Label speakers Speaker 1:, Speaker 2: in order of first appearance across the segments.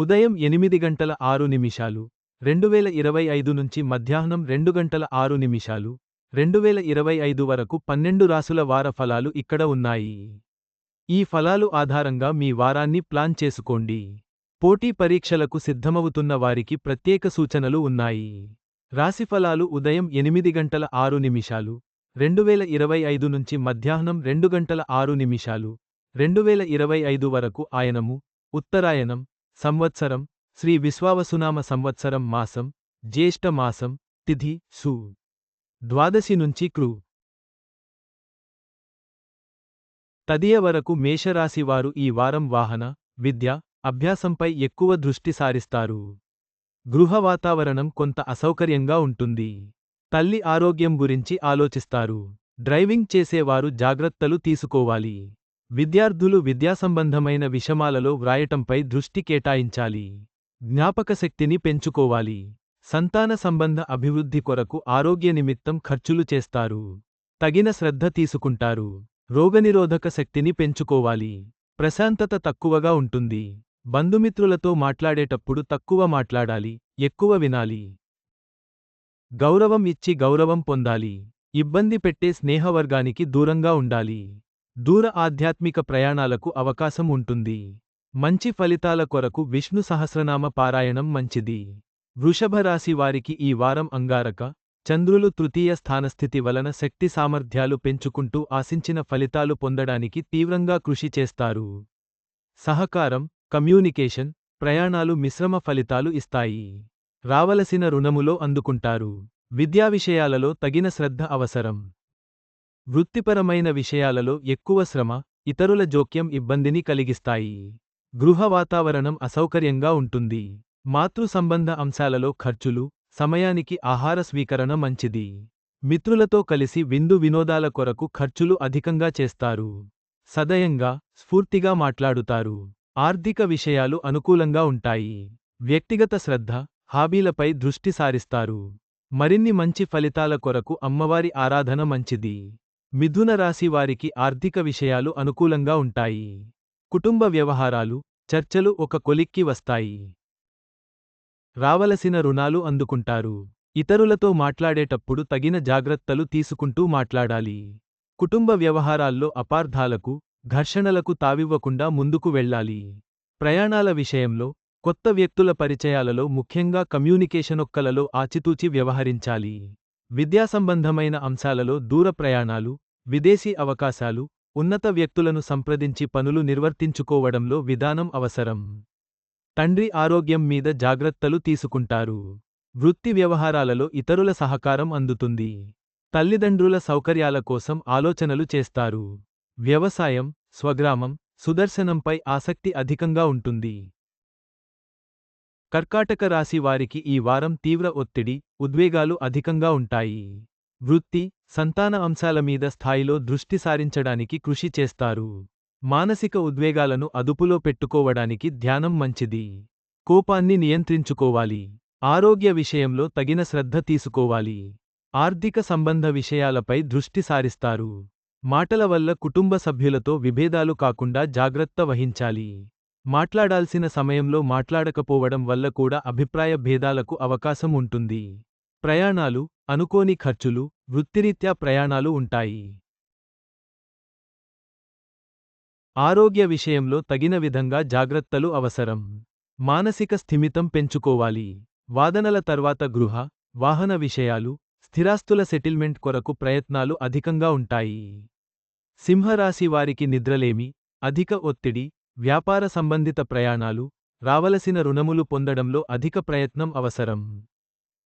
Speaker 1: ఉదయం ఎనిమిది గంటల ఆరు నిమిషాలు రెండువేల ఇరవై ఐదు నుంచి మధ్యాహ్నం రెండు గంటల ఆరు నిమిషాలు రెండువేల ఇరవై ఐదు వరకు పన్నెండు రాసుల వార ఫలాలు ఇక్కడ ఉన్నాయి. ఈ ఫలాలు ఆధారంగా మీ వారాన్ని ప్లాన్ చేసుకోండి. పోటీ పరీక్షలకు సిద్ధమవుతున్న వారికి ప్రత్యేక సూచనలు ఉన్నాయి. రాశిఫలాలు ఉదయం ఎనిమిది గంటల ఆరు నిమిషాలు రెండువేల ఇరవై ఐదు నుంచి మధ్యాహ్నం రెండు గంటల ఆరు నిమిషాలు రెండువేల ఇరవై ఐదు వరకు ఆయనము ఉత్తరాయణం సంవత్సరం శ్రీ విశ్వావసునామ సంవత్సరం మాసం జ్యేష్ఠ మాసం తిథి సు. ద్వాదశి నుంచి క్రూ తదియ వరకు మేషరాశి వారు ఈ వారం వాహన విద్య అభ్యాసంపై ఎక్కువ దృష్టి సారిస్తారు. గృహ వాతావరణం కొంత అసౌకర్యంగా ఉంటుంది. తల్లి ఆరోగ్యం గురించి ఆలోచిస్తారు. డ్రైవింగ్ చేసేవారు జాగ్రత్తలు తీసుకోవాలి. విద్యార్థులు విద్యాసంబంధమైన విషమాలలో వ్రాయటంపై దృష్టి కేటాయించాలి. జ్ఞాపకశక్తిని పెంచుకోవాలి. సంతాన సంబంధ అభివృద్ధి కొరకు ఆరోగ్య నిమిత్తం ఖర్చులు చేస్తారు. తగిన శ్రద్ధ తీసుకుంటారు. రోగనిరోధక శక్తిని పెంచుకోవాలి. ప్రశాంతత తక్కువగా ఉంటుంది. బంధుమిత్రులతో మాట్లాడేటప్పుడు తక్కువ మాట్లాడాలి ఎక్కువ వినాలి. గౌరవం ఇచ్చి గౌరవం పొందాలి. ఇబ్బంది పెట్టే స్నేహవర్గానికి దూరంగా ఉండాలి. దూర ఆధ్యాత్మిక ప్రయాణాలకు అవకాశం ఉంటుంది. మంచి ఫలితాల కొరకు విష్ణు సహస్రనామ పారాయణం మంచిది. వృషభరాశి వారికి ఈ వారం అంగారక చంద్రులు తృతీయ స్థానస్థితి వలన శక్తి సామర్థ్యాలు పెంచుకుంటూ ఆశించిన ఫలితాలు పొందడానికి తీవ్రంగా కృషి చేస్తారు. సహకారం కమ్యూనికేషన్ ప్రయాణాలు మిశ్రమ ఫలితాలు ఇస్తాయి. రావలసిన రుణములో అందుకుంటారు. విద్యా విషయాలలో తగిన శ్రద్ధ అవసరం. వృత్తిపరమైన విషయాలలో ఎక్కువ శ్రమ ఇతరుల జోక్యం ఇబ్బందిని కలిగిస్తాయి. గృహ వాతావరణం అసౌకర్యంగా ఉంటుంది. మాతృ సంబంధ అంశాలలో ఖర్చులు సమయానికి ఆహార స్వీకరణ మంచిది. మిత్రులతో కలిసి విందు వినోదాల కొరకు ఖర్చులు అధికంగా చేస్తారు. సదయంగా స్ఫూర్తిగా మాట్లాడుతారు. ఆర్థిక విషయాలు అనుకూలంగా ఉంటాయి. వ్యక్తిగత శ్రద్ధ హాబీలపై దృష్టి సారిస్తారు. మరిన్ని మంచి ఫలితాల కొరకు అమ్మవారి ఆరాధన మంచిది. మిథున రాశి వారికి ఆర్థిక విషయాలు అనుకూలంగా ఉంటాయి. కుటుంబ వ్యవహారాలు చర్చలు ఒక కొలిక్కి వస్తాయి. రావలసిన రుణాలు అందుకుంటారు. ఇతరులతో మాట్లాడేటప్పుడు తగిన జాగ్రత్తలు తీసుకుంటూ మాట్లాడాలి. కుటుంబ వ్యవహారాల్లో అపార్థాలకు ఘర్షణలకు తావివ్వకుండా ముందుకు వెళ్ళాలి. ప్రయాణాల విషయంలో కొత్త వ్యక్తుల పరిచయాలలో ముఖ్యంగా కమ్యూనికేషనొక్కలలో ఆచితూచి వ్యవహరించాలి. విద్యాసంబంధమైన అంశాలలో దూర ప్రయాణాలు విదేశీ అవకాశాలు ఉన్నత వ్యక్తులను సంప్రదించి పనులు నిర్వర్తించుకోవడంలో విధానం అవసరం. తండ్రి ఆరోగ్యం మీద జాగ్రత్తలు తీసుకుంటారు. వృత్తి వ్యవహారాలలో ఇతరుల సహకారం అందుతుంది. తల్లిదండ్రుల సౌకర్యాల కోసం ఆలోచనలు చేస్తారు. వ్యవసాయం స్వగ్రామం సుదర్శనంపై ఆసక్తి అధికంగా ఉంటుంది. కర్కాటక రాశి వారికి ఈ వారం తీవ్ర ఒత్తిడి ఉద్వేగాలు అధికంగా ఉంటాయి. వృత్తి సంతాన అంశాల మీద స్థాయిలో దృష్టి సారించడానికి కృషి చేస్తారు. మానసిక ఉద్వేగాలను అదుపులో పెట్టుకోవడానికి ధ్యానం మంచిది. కోపాన్ని నియంత్రించుకోవాలి. ఆరోగ్య విషయంలో తగిన శ్రద్ధ తీసుకోవాలి. ఆర్థిక సంబంధ విషయాలపై దృష్టి సారిస్తారు. మాటల వల్ల కుటుంబ సభ్యులతో విభేదాలు కాకుండా జాగ్రత్త వహించాలి. మాట్లాడాల్సిన సమయంలో మాట్లాడకపోవడం వల్ల కూడా అభిప్రాయ భేదాలకు అవకాశం ఉంటుంది. ప్రయాణాలు అనుకోని ఖర్చులు వృత్తిరీత్యా ప్రయాణాలు ఉంటాయి. ఆరోగ్య విషయంలో తగిన విధంగా జాగ్రత్తలు అవసరం. మానసిక స్థిమితం పెంచుకోవాలి. వాదనల తర్వాత గృహ వాహన విషయాలు స్థిరాస్తుల సెటిల్మెంట్ కొరకు ప్రయత్నాలు అధికంగా ఉంటాయి. సింహరాశి వారికి నిద్రలేమి అధిక ఒత్తిడి వ్యాపార సంబంధిత ప్రయాణాలు రావలసిన రుణములు పొందడంలో అధిక ప్రయత్నం అవసరం.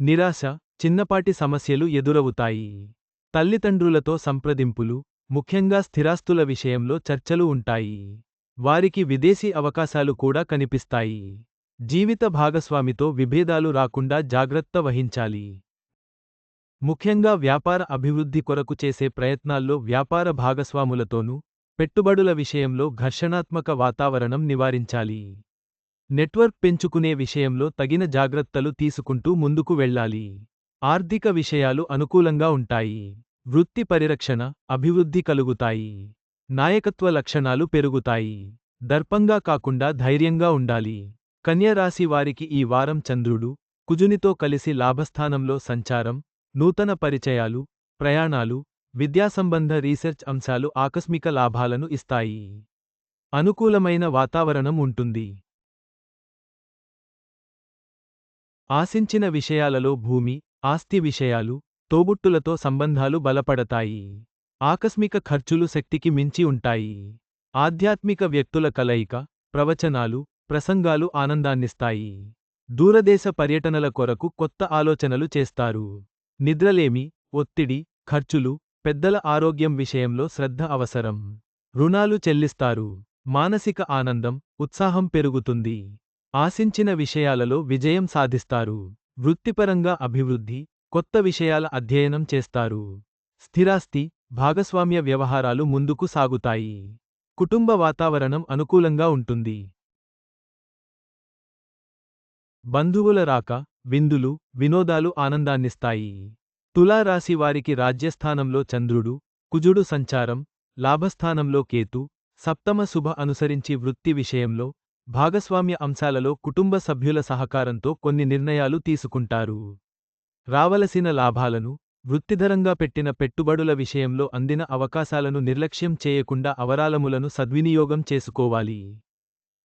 Speaker 1: నిరాశ చిన్నపాటి సమస్యలు ఎదురవుతాయి. తల్లిదండ్రులతో సంప్రదింపులు ముఖ్యంగా స్థిరాస్తుల విషయంలో చర్చలు ఉంటాయి. వారికి విదేశీ అవకాశాలు కూడా కనిపిస్తాయి. జీవిత భాగస్వామితో విభేదాలు రాకుండా జాగ్రత్త వహించాలి. ముఖ్యంగా వ్యాపార అభివృద్ధి కొరకు చేసే ప్రయత్నాల్లో వ్యాపార భాగస్వాములతోనూ పెట్టుబడుల విషయంలో ఘర్షణాత్మక వాతావరణం నివారించాలి. నెట్వర్క్ పెంచుకునే విషయంలో తగిన జాగ్రత్తలు తీసుకుంటూ ముందుకు వెళ్ళాలి. ఆర్థిక విషయాలు అనుకూలంగా ఉంటాయి. వృత్తి పరిరక్షణ అభివృద్ధి కలుగుతాయి. నాయకత్వ లక్షణాలు పెరుగుతాయి. దర్పంగా కాకుండా ధైర్యంగా ఉండాలి. కన్యరాశి వారికి ఈ వారం చంద్రుడు కుజునితో కలిసి లాభస్థానంలో సంచారం నూతన పరిచయాలు ప్రయాణాలు విద్యాసంబంధ రీసెర్చ్ అంశాలు ఆకస్మిక లాభాలను ఇస్తాయి. అనుకూలమైన వాతావరణం ఉంటుంది. ఆశించిన విషయాలలో భూమి ఆస్తి విషయాలు తోబుట్టులతో సంబంధాలు బలపడతాయి. ఆకస్మిక ఖర్చులు శక్తికి మించి ఉంటాయి. ఆధ్యాత్మిక వ్యక్తుల కలయిక ప్రవచనాలు ప్రసంగాలు ఆనందాన్నిస్తాయి. దూరదేశ పర్యటనల కొరకు కొత్త ఆలోచనలు చేస్తారు. నిద్రలేమి ఒత్తిడి ఖర్చులు పెద్దల ఆరోగ్యం విషయంలో శ్రద్ధ అవసరం. రుణాలు చెల్లిస్తారు. మానసిక ఆనందం ఉత్సాహం పెరుగుతుంది. ఆశించిన విషయాలలో విజయం సాధిస్తారు. వృత్తిపరంగా అభివృద్ధి కొత్త విషయాల అధ్యయనం చేస్తారు. స్థిరాస్తి భాగస్వామ్య వ్యవహారాలు ముందుకు సాగుతాయి. కుటుంబ వాతావరణం అనుకూలంగా ఉంటుంది. బంధువుల రాక విందులు వినోదాలు ఆనందాన్నిస్తాయి. తులారాశి వారికి రాజ్యస్థానంలో చంద్రుడు కుజుడు సంచారం లాభస్థానంలో కేతు సప్తమ శుభ అనుసరించి వృత్తి విషయంలో భాగస్వామ్య అంశాలలో కుటుంబ సభ్యుల సహకారంతో కొన్ని నిర్ణయాలు తీసుకుంటారు. రావలసిన లాభాలను వృత్తిధరంగా పెట్టిన పెట్టుబడుల విషయంలో అందిన అవకాశాలను నిర్లక్ష్యం చేయకుండా అవరాలములను సద్వినియోగం చేసుకోవాలి.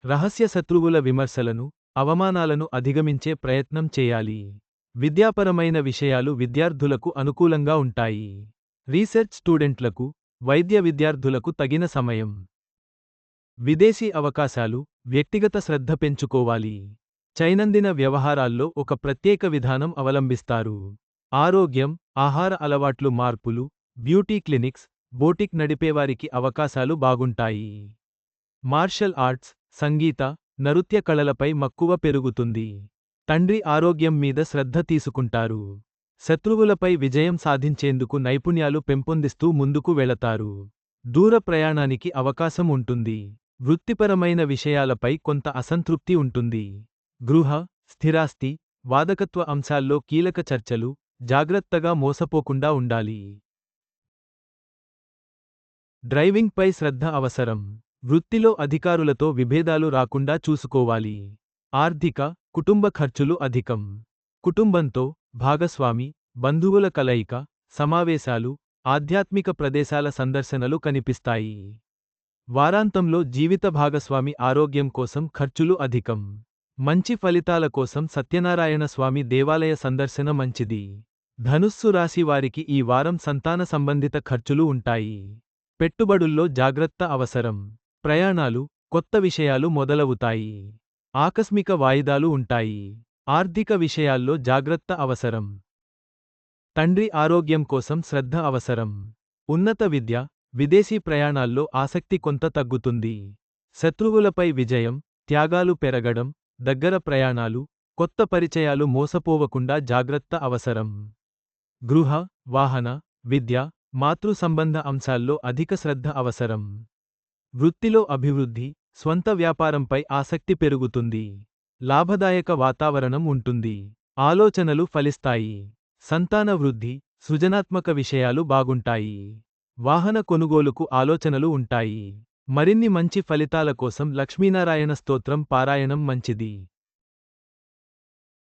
Speaker 1: రహస్య శత్రువుల విమర్శలను అవమానాలను అధిగమించే ప్రయత్నం చేయాలి. విద్యాపరమైన విషయాలు విద్యార్థులకు అనుకూలంగా ఉంటాయి. రీసెర్చ్ స్టూడెంట్లకు వైద్య విద్యార్థులకు తగిన సమయం. విదేశీ అవకాశాలు వ్యక్తిగత శ్రద్ధ పెంచుకోవాలి. చైనందిన వ్యవహారాల్లో ఒక ప్రత్యేక విధానం అవలంబిస్తారు. ఆరోగ్యం ఆహార అలవాట్లు మార్పులు బ్యూటీ క్లినిక్స్ బోటిక్ నడిపేవారికి అవకాశాలు బాగుంటాయి. మార్షల్ ఆర్ట్స్ సంగీత నృత్య కళలపై మక్కువ పెరుగుతుంది. తండ్రి ఆరోగ్యం మీద శ్రద్ధ తీసుకుంటారు. శత్రువులపై విజయం సాధించేందుకు నైపుణ్యాలు పెంపొందిస్తూ ముందుకు వెళతారు. దూర ప్రయాణానికి అవకాశం ఉంటుంది. వృత్తిపరమైన విషయాలపై కొంత అసంతృప్తి ఉంటుంది. గృహ స్థిరాస్తి వాదకత్వ అంశాల్లో కీలక చర్చలు జాగ్రత్తగా మోసపోకుండా ఉండాలి. డ్రైవింగ్పై శ్రద్ధ అవసరం. వృత్తిలో అధికారులతో విభేదాలు రాకుండా చూసుకోవాలి. ఆర్థిక కుటుంబ ఖర్చులు అధికం. కుటుంబంతో భాగస్వామి బంధువుల కలయిక సమావేశాలు ఆధ్యాత్మిక ప్రదేశాల సందర్శనలు కనిపిస్తాయి. వారాంతంలో జీవిత భాగస్వామి ఆరోగ్యం కోసం ఖర్చులు అధికం. మంచి ఫలితాల కోసం సత్యనారాయణ స్వామి దేవాలయ సందర్శన మంచిది. ధనుస్సు రాశి వారికి ఈ వారం సంతాన సంబంధిత ఖర్చులు ఉంటాయి. పెట్టుబడుల్లో జాగ్రత్త అవసరం. ప్రయాణాలు కొత్త విషయాలు మొదలవుతాయి. ఆకస్మిక వాయిదాలు ఉంటాయి. ఆర్థిక విషయాల్లో జాగ్రత్త అవసరం. తండ్రి ఆరోగ్యం కోసం శ్రద్ధ అవసరం. ఉన్నత విద్య విదేశీ ప్రయాణాల్లో ఆసక్తి కొంత తగ్గుతుంది. శత్రువులపై విజయం త్యాగాలు పెరగడం దగ్గర ప్రయాణాలు కొత్త పరిచయాలు మోసపోవకుండా జాగ్రత్త అవసరం. గృహ వాహన విద్య మాతృ సంబంధ అంశాల్లో అధిక శ్రద్ధ అవసరం. వృత్తిలో అభివృద్ధి స్వంత వ్యాపారంపై ఆసక్తి పెరుగుతుంది. లాభదాయక వాతావరణం ఉంటుంది. ఆలోచనలు ఫలిస్తాయి. సంతాన వృద్ధి సృజనాత్మక విషయాలు బాగుంటాయి. వాహన కొనుగోలుకు ఆలోచనలు ఉంటాయి. మరిన్ని మంచి ఫలితాల కోసం లక్ష్మీనారాయణ స్తోత్రం పారాయణం మంచిది.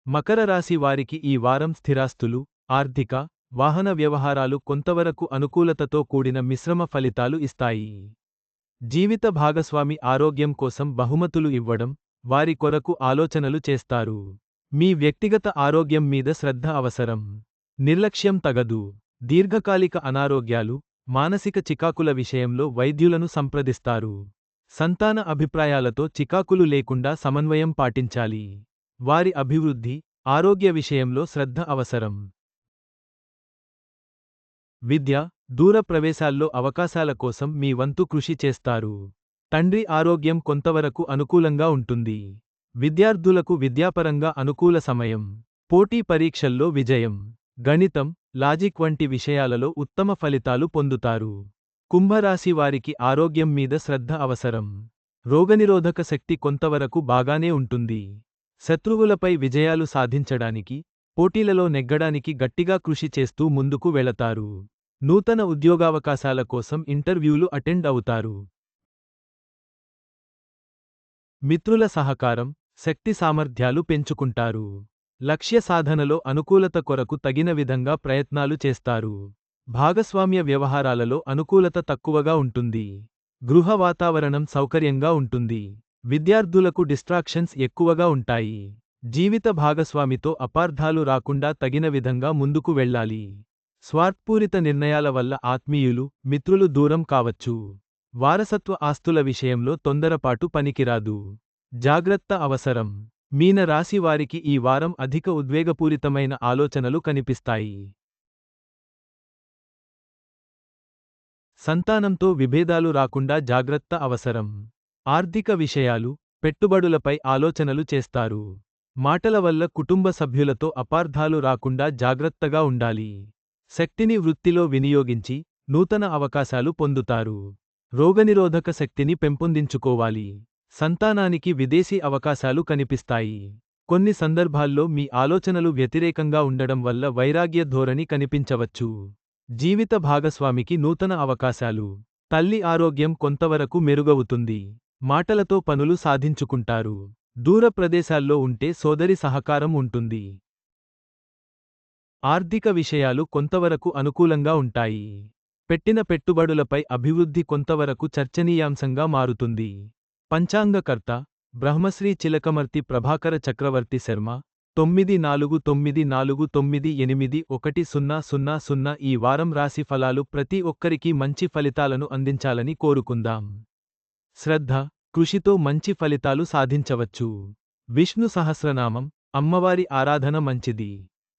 Speaker 1: మకర రాశి వారికి ఈ వారం స్థిరాస్తులు ఆర్థిక వాహన వ్యవహారాలు కొంతవరకు అనుకూలతతో కూడిన మిశ్రమ ఫలితాలు ఇస్తాయి. జీవిత భాగస్వామి ఆరోగ్యం కోసం బహుమతులు ఇవ్వడం వారి కొరకు ఆలోచనలు చేస్తారు. మీ వ్యక్తిగత ఆరోగ్యం మీద శ్రద్ధ అవసరం. నిర్లక్ష్యం తగదు. దీర్ఘకాలిక అనారోగ్యాలు మానసిక చికాకుల విషయంలో వైద్యులను సంప్రదిస్తారు. సంతాన అభిప్రాయాలతో చికాకులు లేకుండా సమన్వయం పాటించాలి. వారి అభివృద్ధి ఆరోగ్య విషయంలో శ్రద్ధ అవసరం. విద్య దూర ప్రవేశాల్లో అవకాశాల కోసం మీ వంతు కృషి చేస్తారు. తండ్రి ఆరోగ్యం కొంతవరకు అనుకూలంగా ఉంటుంది. విద్యార్థులకు విద్యాపరంగా అనుకూల సమయం. పోటీ పరీక్షల్లో విజయం. గణితం లాజిక్ వంటి విషయాలలో ఉత్తమ ఫలితాలు పొందుతారు. కుంభరాశి వారికి ఆరోగ్యం మీద శ్రద్ధ అవసరం. రోగనిరోధక శక్తి కొంతవరకు బాగానే ఉంటుంది. శత్రువులపై విజయాలు సాధించడానికి పోటీలలో నెగ్గడానికి గట్టిగా కృషి చేస్తూ ముందుకు వెళతారు. నూతన ఉద్యోగావకాశాల కోసం ఇంటర్వ్యూలు అటెండ్ అవుతారు. మిత్రుల సహకారం శక్తి సామర్థ్యాలు పెంచుకుంటారు. లక్ష్య సాధనలో అనుకూలత కొరకు తగిన విధంగా ప్రయత్నాలు చేస్తారు. భాగస్వామ్య వ్యవహారాలలో అనుకూలత తక్కువగా ఉంటుంది. గృహ వాతావరణం సౌకర్యంగా ఉంటుంది. విద్యార్థులకు డిస్ట్రాక్షన్స్ ఎక్కువగా ఉంటాయి. జీవిత భాగస్వామితో అపార్థాలు రాకుండా తగిన విధంగా ముందుకు వెళ్ళాలి. స్వార్థపూరిత నిర్ణయాల వల్ల ఆత్మీయులు మిత్రులు దూరం కావచ్చు. వారసత్వ ఆస్తుల విషయంలో తొందరపాటు పనికిరాదు. జాగ్రత్త అవసరం. మీన రాశి వారికి ఈ వారం అధిక ఉద్వేగపూరితమైన ఆలోచనలు కనిపిస్తాయి. సంతానంతో విభేదాలు రాకుండా జాగ్రత్త అవసరం. ఆర్థిక విషయాలు పెట్టుబడులపై ఆలోచనలు చేస్తారు. మాటల వల్ల కుటుంబ సభ్యులతో అపార్థాలు రాకుండా జాగ్రత్తగా ఉండాలి. శక్తిని వృత్తిలో వినియోగించి నూతన అవకాశాలు పొందుతారు. రోగనిరోధక శక్తిని పెంపొందించుకోవాలి. సంతానానికి విదేశీ అవకాశాలు కనిపిస్తాయి. కొన్ని సందర్భాల్లో మీ ఆలోచనలు వ్యతిరేకంగా ఉండడం వల్ల వైరాగ్య ధోరణి కనిపించవచ్చు. జీవిత భాగస్వామికి నూతన అవకాశాలు. తల్లి ఆరోగ్యం కొంతవరకు మెరుగవుతుంది. మాటలతో పనులు సాధించుకుంటారు. దూర ప్రదేశాల్లో ఉంటే సోదరి సహకారం ఉంటుంది. ఆర్థిక విషయాలు కొంతవరకు అనుకూలంగా ఉంటాయి. పెట్టిన పెట్టుబడులపై అభివృద్ధి కొంతవరకు చర్చనీయాంశంగా మారుతుంది. పంచాంగకర్త బ్రహ్మశ్రీ చిలకమర్తి ప్రభాకర చక్రవర్తి శర్మ తొమ్మిది నాలుగు తొమ్మిది నాలుగు తొమ్మిది ఎనిమిది ఒకటి సున్నా సున్నా సున్నా ఈ వారం రాశి ఫలాలు ప్రతి ఒక్కరికి మంచి ఫలితాలను అందించాలని కోరుకుందాం. శ్రద్ధ కృషితో మంచి ఫలితాలు సాధించవచ్చు. విష్ణు సహస్రనామం అమ్మవారి ఆరాధన మంచిది.